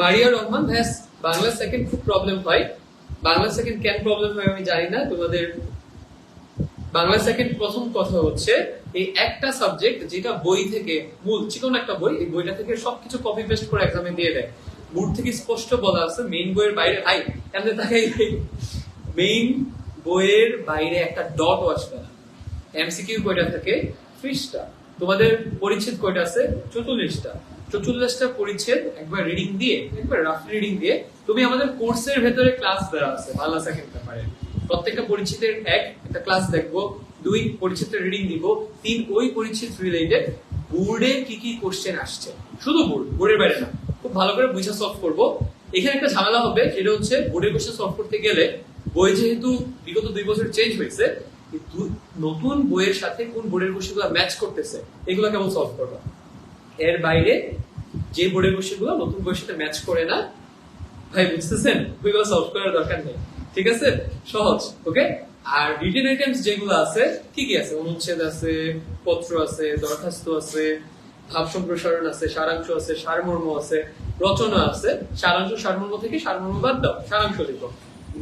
মারিয়া রহমান ভ্যাস বাংলা সেকেন্ড খুব প্রবলেম হয়। বাংলা সেকেন্ড কেন প্রবলেম হয় আমি জানি না, তোমাদের বাংলা সেকেন্ড প্রথম কথা হচ্ছে, এই একটা সাবজেক্ট যেটা বই থেকে মূল চিকন একটা বই, এই বইটা থেকে সবকিছু কপি পেস্ট করে এক্সামে দিয়ে দেয়। বুট থেকে স্পষ্ট বলা আছে মেইন বইয়ের বাইরে, হাই এমনি তাকাই মেইন বইয়ের বাইরে একটা ডটও আসবে না। এমসিকিউ কয়টা থাকে? ত্রিশটা তোমাদের পরিচ্ছেদ কয়টা আছে? চতুর্লিশটা চতুর্লিশটা পরিচ্ছেদ, একবার রিডিং দিয়ে, একবার রাফ রিডিং দিয়ে। তুমি আমাদের কোর্সের ভেতরে ক্লাস দেওয়া আছে, বাংলা সেকেন্ড পেপারে প্রত্যেকটা পরিচ্ছেদের এক, একটা ক্লাস দেখব, দুই পরিচ্ছেদটা রিডিং দিব তিন ওই পরিচ্ছেদ রিলেটেড বোর্ডে কি কি কোশ্চেন আসছে। শুধু বোর্ড বোর্ডের বাইরে না, খুব ভালো করে বুঝা সলভ করব। এখানে একটা ঝামেলা হবে, সেটা হচ্ছে বোর্ডের কোশ্চেন সলভ করতে গেলে বই যেহেতু বিগত দুই বছর চেঞ্জ হয়েছে নতুন বইয়ের সাথে কোন বোর্ডের কোশ্চেনগুলো ম্যাচ করতেছে, এগুলো কেমন সলভ করবা? এর বাইরে যে বোর্ডের কোশ্চেনগুলো নতুন বইয়ের সাথে ম্যাচ করে না। ভাই, বুঝতেছেন? ওইগুলো সলভ করার দরকার নেই। ঠিক আছে? সহজ ওকে আর রিটেন আইটেমস যেগুলো আছে কি কি আছে। অনুচ্ছেদ আছে, পত্র আছে, দরখাস্ত আছে, ভাব সম্প্রসারণ আছে, সারাংশ আছে, সারমর্ম আছে, রচনা আছে। সারাংশ, সারমর্ম থেকে সারমর্ম বাদ দাও। সারাংশ লিখো।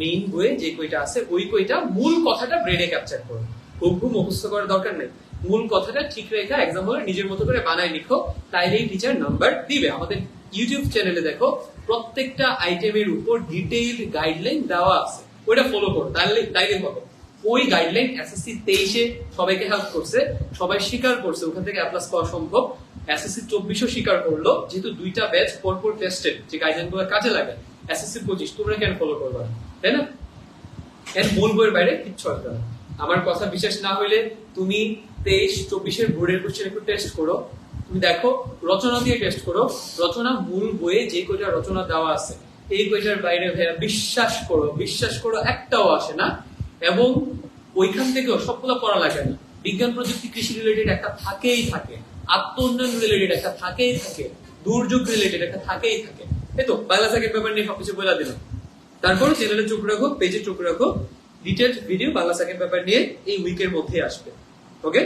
মেইন বইয়ে যে কইটা আছে, ওই কইটা মূল কথাটা ব্রেনে ক্যাপচার করো। হুবহু মুখস্থ করার দরকার নেই। মূল কথাটা ঠিক রেখে এক্সাম হলে নিজের মতো করে বানায় লিখো। তাইলেই টিচার নাম্বার দিবে। আমাদের ইউটিউব চ্যানেলে দেখো, প্রত্যেকটা আইটেমের উপর ডিটেইল গাইডলাইন দেওয়া আছে। ওইটা ফলো করো। তাহলে তাইলে হবে ওই গাইডলাইন এসএসসি তেইশে সবাইকে হেল্প করছে। সবাই স্বীকার করছে। ওখান থেকে অ্যাপ্লাস পাওয়া সম্ভব। এসএসসি চব্বিশও স্বীকার করল। যেহেতু দুইটা ব্যাচ পরপর টেস্টেড যে গাইডলাইনগুলো কাজে লাগে। এসএসসি পঁচিশ, তোমরা কেন ফলো করবা? তাই না? এর মূল বইয়ের বাইরে কিচ্ছু আসবে না। আমার কথা বিশ্বাস না হইলে তুমি তেইশ চব্বিশের বোর্ডের কোশ্চেন একটু টেস্ট করো। তুমি দেখো, রচনা দিয়ে টেস্ট করো। রচনা মূল বইয়ে যে কয়টা রচনা দেওয়া আছে, এই কয়টার বাইরে ভাইয়া বিশ্বাস করো বিশ্বাস করো একটাও আসে না। এবং ওইখান থেকেও সবগুলো পড়া লাগে না। বিজ্ঞান প্রযুক্তি, কৃষি রিলেটেড একটা থাকেই থাকে। আত্ম উন্নয়ন রিলেটেড একটা থাকেই থাকে। দুর্যোগ রিলেটেড একটা থাকেই থাকে। এই তো, বাংলা সাকের ব্যাপার নিয়ে সবকিছু বলে দিলাম। তারপর চ্যানেলে চোখ রাখো পেজে চোখ রাখো। Detailed video Bangla second paper নিয়ে এই উইকের মধ্যে আসবে। ওকে